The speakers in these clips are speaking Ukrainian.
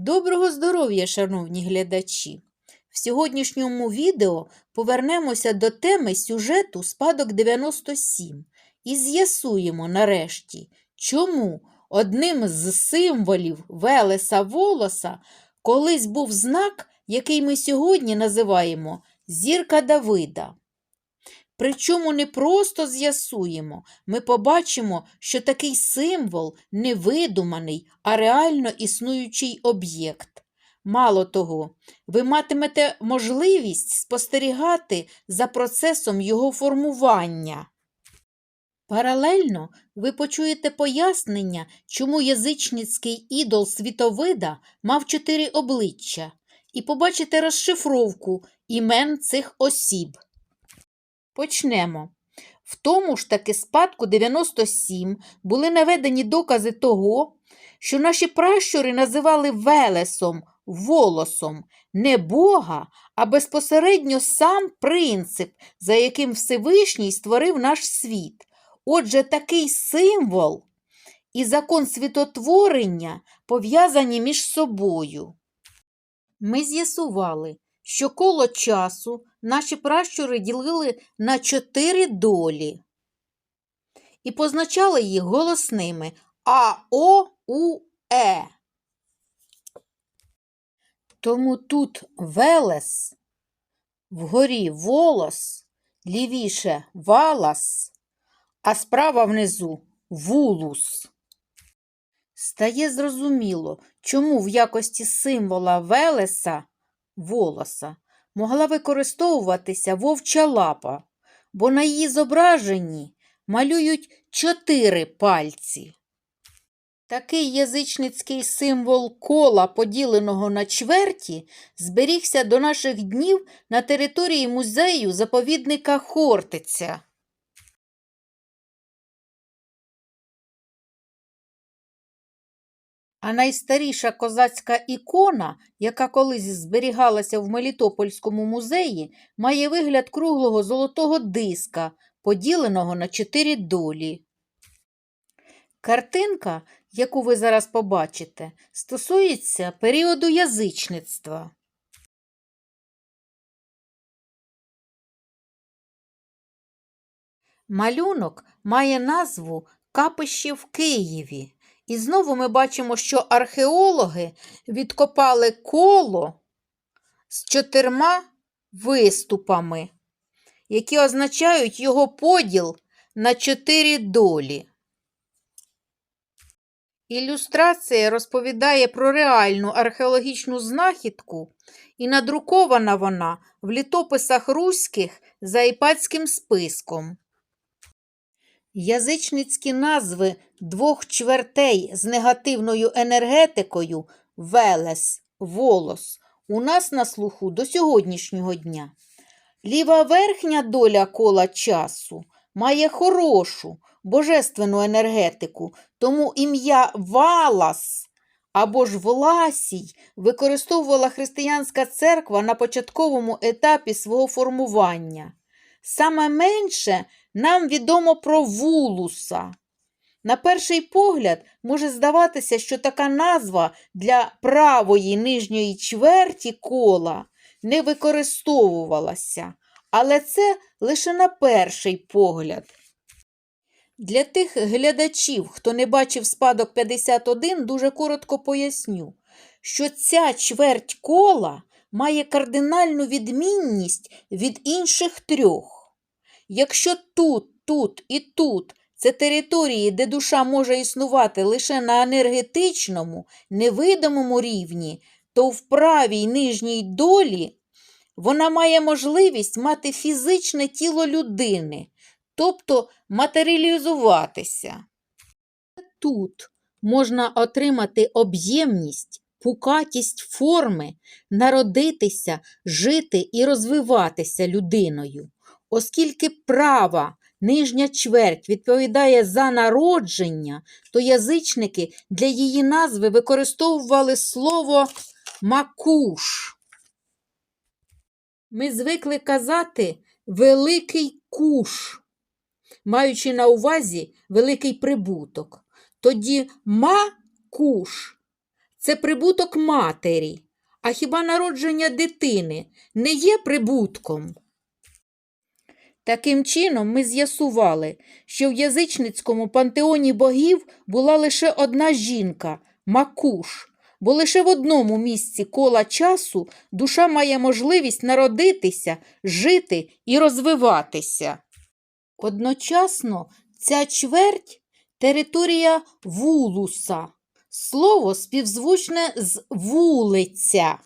Доброго здоров'я, шановні глядачі! В сьогоднішньому відео повернемося до теми сюжету Спадок 97 і з'ясуємо нарешті, чому одним з символів Велеса Волоса колись був знак, який ми сьогодні називаємо Зірка Давида. Причому не просто з'ясуємо, ми побачимо, що такий символ не видуманий, а реально існуючий об'єкт. Мало того, ви матимете можливість спостерігати за процесом його формування. Паралельно ви почуєте пояснення, чому язичницький ідол світовида мав чотири обличчя, і побачите розшифровку імен цих осіб. Почнемо. В тому ж таки спадку 97 були наведені докази того, що наші пращури називали Велесом, волосом, не Бога, а безпосередньо сам принцип, за яким Всевишній створив наш світ. Отже, такий символ і закон світотворення пов'язані між собою. Ми з'ясували, що коло часу наші пращури ділили на чотири долі і позначали їх голосними А, О, У, Е. Тому тут Велес, вгорі волос, лівіше валас, а справа внизу вулус. Стає зрозуміло, чому в якості символа Велеса волоса могла використовуватися вовча лапа, бо на її зображенні малюють чотири пальці. Такий язичницький символ кола, поділеного на чверті, зберігся до наших днів на території музею заповідника Хортиця. А найстаріша козацька ікона, яка колись зберігалася в Мелітопольському музеї, має вигляд круглого золотого диска, поділеного на чотири долі. Картинка, яку ви зараз побачите, стосується періоду язичництва. Малюнок має назву Капище в Києві. І знову ми бачимо, що археологи відкопали коло з чотирма виступами, які означають його поділ на чотири долі. Ілюстрація розповідає про реальну археологічну знахідку, і надрукована вона в літописах руських за іпатським списком. Язичницькі назви двох чвертей з негативною енергетикою Велес, Волос у нас на слуху до сьогоднішнього дня. Ліва верхня доля кола часу має хорошу, божественну енергетику, тому ім'я Валас або ж Власій використовувала християнська церква на початковому етапі свого формування. Саме менше нам відомо про вулуса. На перший погляд може здаватися, що така назва для правої нижньої чверті кола не використовувалася, але це лише на перший погляд. Для тих глядачів, хто не бачив спадок 51, дуже коротко поясню, що ця чверть кола має кардинальну відмінність від інших трьох. Якщо тут, тут і тут це території, де душа може існувати лише на енергетичному, невидимому рівні, то в правій нижній долі вона має можливість мати фізичне тіло людини, тобто матеріалізуватися. Тут можна отримати об'ємність, пукатість форми, народитися, жити і розвиватися людиною. Оскільки права нижня чверть відповідає за народження, то язичники для її назви використовували слово макуш. Ми звикли казати великий куш, маючи на увазі великий прибуток. Тоді макуш це прибуток матері. А хіба народження дитини не є прибутком? Таким чином, ми з'ясували, що в язичницькому пантеоні богів була лише одна жінка Макуш, бо лише в одному місці кола часу душа має можливість народитися, жити і розвиватися. Одночасно ця чверть територія вулуса, слово співзвучне з вулиця.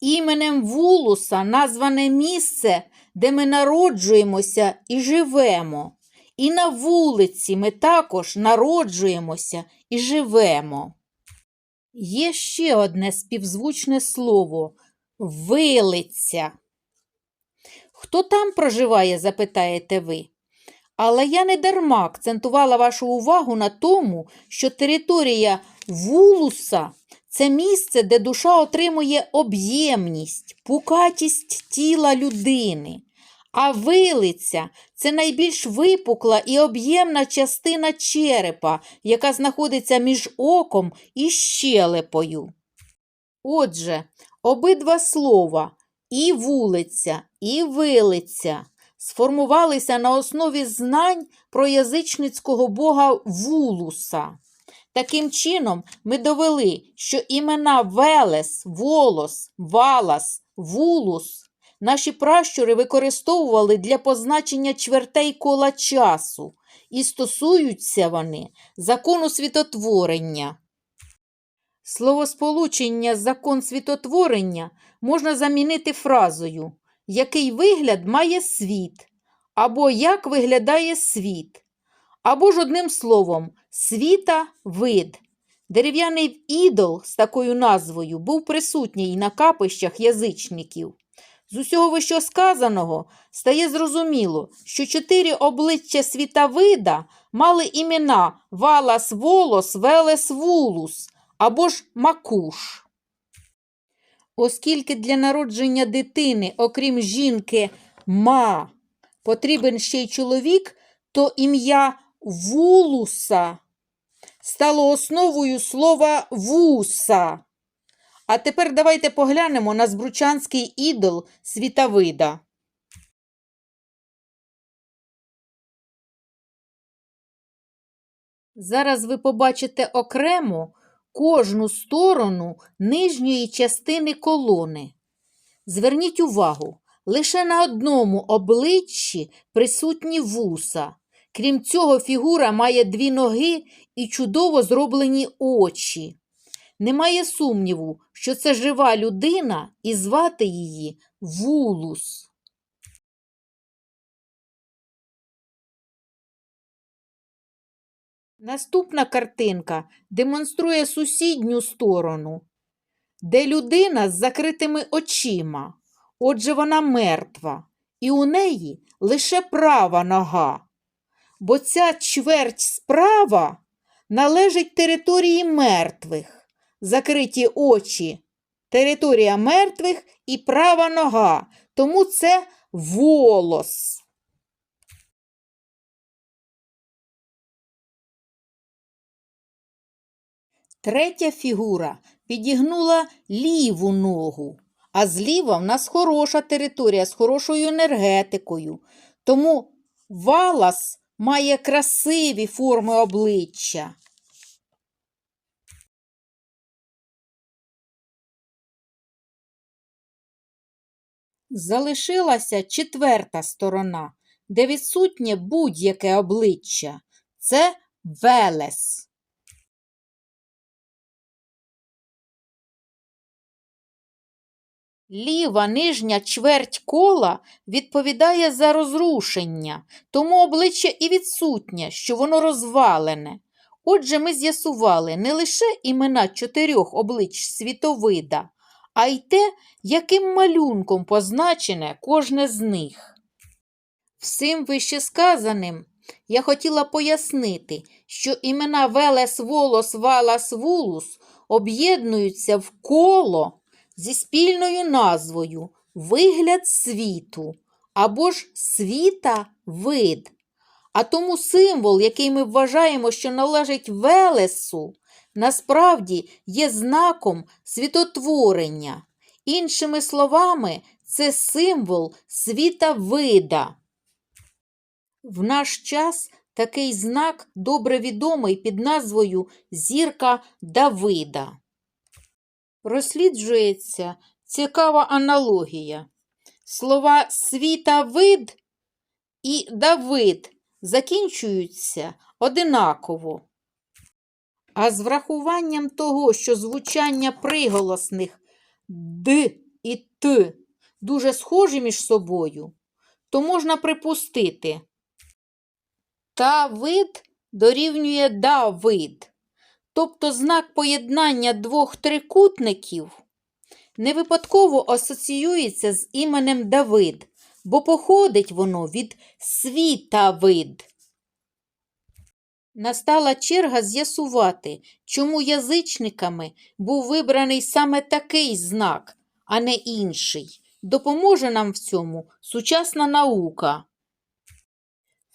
Іменем вулуса назване місце, де ми народжуємося і живемо. І на вулиці ми також народжуємося і живемо. Є ще одне співзвучне слово вилиця. Хто там проживає, запитаєте ви. Але я не дарма акцентувала вашу увагу на тому, що територія вулуса це місце, де душа отримує об'ємність, пукатість тіла людини. А вилиця це найбільш випукла і об'ємна частина черепа, яка знаходиться між оком і щелепою. Отже, обидва слова і вулиця, і вилиця сформувалися на основі знань про язичницького бога Вулуса. Таким чином, ми довели, що імена Велес, Волос, Валас, Вулус наші пращури використовували для позначення чвертей кола часу, і стосуються вони закону світотворення. Словосполучення закон світотворення можна замінити фразою який вигляд має світ, або як виглядає світ, або ж одним словом світа вид. Дерев'яний ідол з такою назвою був присутній на капищах язичників. З усього вищо сказаного стає зрозуміло, що чотири обличчя світавида мали імена Валас Волос, Велес Вулус або ж Макуш. Оскільки для народження дитини, окрім жінки, ма, потрібен ще й чоловік, то ім'я вулуса стало основою слова вуса. А тепер давайте поглянемо на збручанський ідол світовида. Зараз ви побачите окремо кожну сторону нижньої частини колони. Зверніть увагу, лише на одному обличчі присутні вуса. Крім цього, фігура має дві ноги і чудово зроблені очі. Немає сумніву, що це жива людина і звати її вулус. Наступна картинка демонструє сусідню сторону, де людина з закритими очима. Отже, вона мертва, і у неї лише права нога. Бо ця чверть справа належить території мертвих, закриті очі, територія мертвих і права нога, тому це волос. Третя фігура підігнула ліву ногу, а зліва в нас хороша територія з хорошою енергетикою. Тому валас має красиві форми обличчя. Залишилася четверта сторона, де відсутнє будь-яке обличчя. Це велес. Ліва нижня чверть кола відповідає за розрушення, тому обличчя і відсутнє, що воно розвалене. Отже, ми з'ясували не лише імена чотирьох облич світовида, а й те, яким малюнком позначене кожне з них. Всім вищесказаним я хотіла пояснити, що імена Велес Волос Валас Вулус об'єднуються в коло зі спільною назвою Вигляд світу або ж світа вид. А тому символ, який ми вважаємо, що належить Велесу, насправді є знаком світотворення. Іншими словами, це символ світовида. В наш час такий знак добре відомий під назвою Зірка Давида. Розсліджується цікава аналогія. Слова світовид і Давид закінчуються одинаково. А з врахуванням того, що звучання приголосних Д і Т дуже схожі між собою, то можна припустити, та вид дорівнює Давид, тобто знак поєднання двох трикутників не випадково асоціюється з іменем Давид, бо походить воно від світавид. Настала черга з'ясувати, чому язичниками був вибраний саме такий знак, а не інший. Допоможе нам в цьому сучасна наука.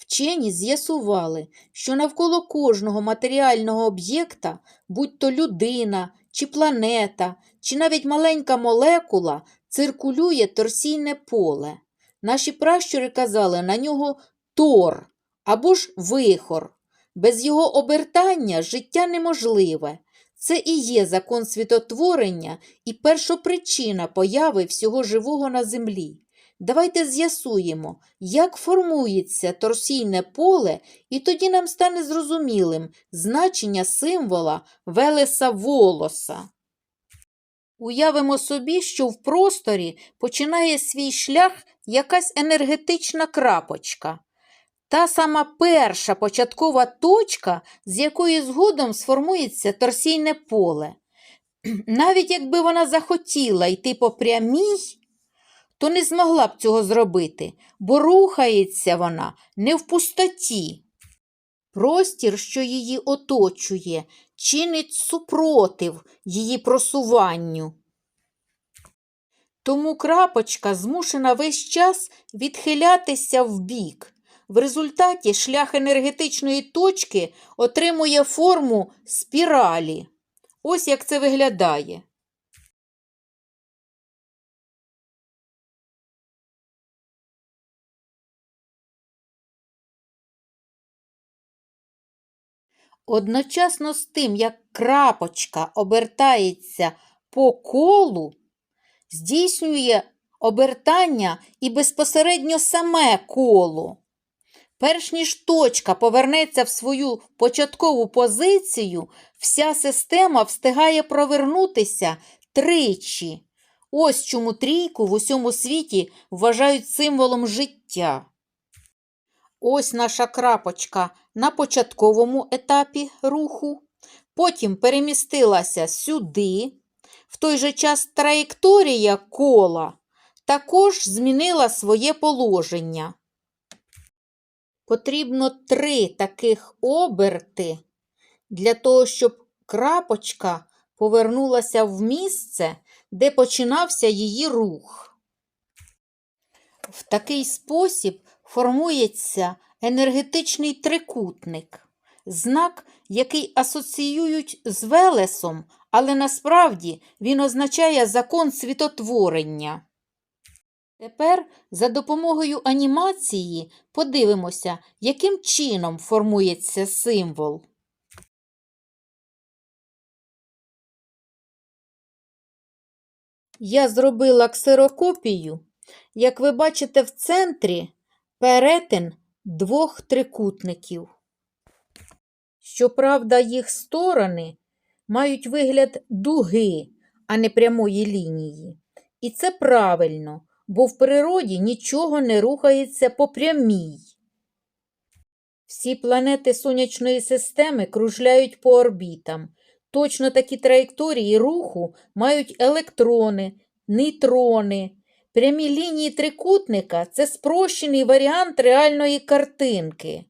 Вчені з'ясували, що навколо кожного матеріального об'єкта, будь то людина, чи планета, чи навіть маленька молекула, циркулює торсійне поле. Наші пращури казали на нього тор або ж вихор. Без його обертання життя неможливе. Це і є закон світотворення і першопричина появи всього живого на землі. Давайте з'ясуємо, як формується торсійне поле, і тоді нам стане зрозумілим значення символа Велеса волоса. Уявимо собі, що в просторі починає свій шлях якась енергетична крапочка. Та сама перша початкова точка, з якої згодом сформується торсійне поле. Навіть якби вона захотіла йти по прямій, то не змогла б цього зробити, бо рухається вона не в пустоті. Простір, що її оточує, чинить супротив її просуванню. Тому крапочка змушена весь час відхилятися вбік. В результаті шлях енергетичної точки отримує форму спіралі. Ось як це виглядає. Одночасно з тим, як крапочка обертається по колу, здійснює обертання і безпосередньо саме коло. Перш ніж точка повернеться в свою початкову позицію, вся система встигає провернутися тричі. Ось чому трійку в усьому світі вважають символом життя. Ось наша крапочка на початковому етапі руху, потім перемістилася сюди. В той же час траєкторія кола також змінила своє положення. Потрібно три таких оберти для того, щоб крапочка повернулася в місце, де починався її рух. В такий спосіб формується енергетичний трикутник, знак, який асоціюють з Велесом, але насправді він означає закон світотворення. Тепер за допомогою анімації подивимося, яким чином формується символ. Я зробила ксерокопію. Як ви бачите, в центрі перетин двох трикутників. Щоправда, їх сторони мають вигляд дуги, а не прямої лінії. І це правильно, бо в природі нічого не рухається по прямій. Всі планети сонячної системи кружляють по орбітам. Точно такі траєкторії руху мають електрони, нейтрони. Прямі лінії трикутника це спрощений варіант реальної картинки.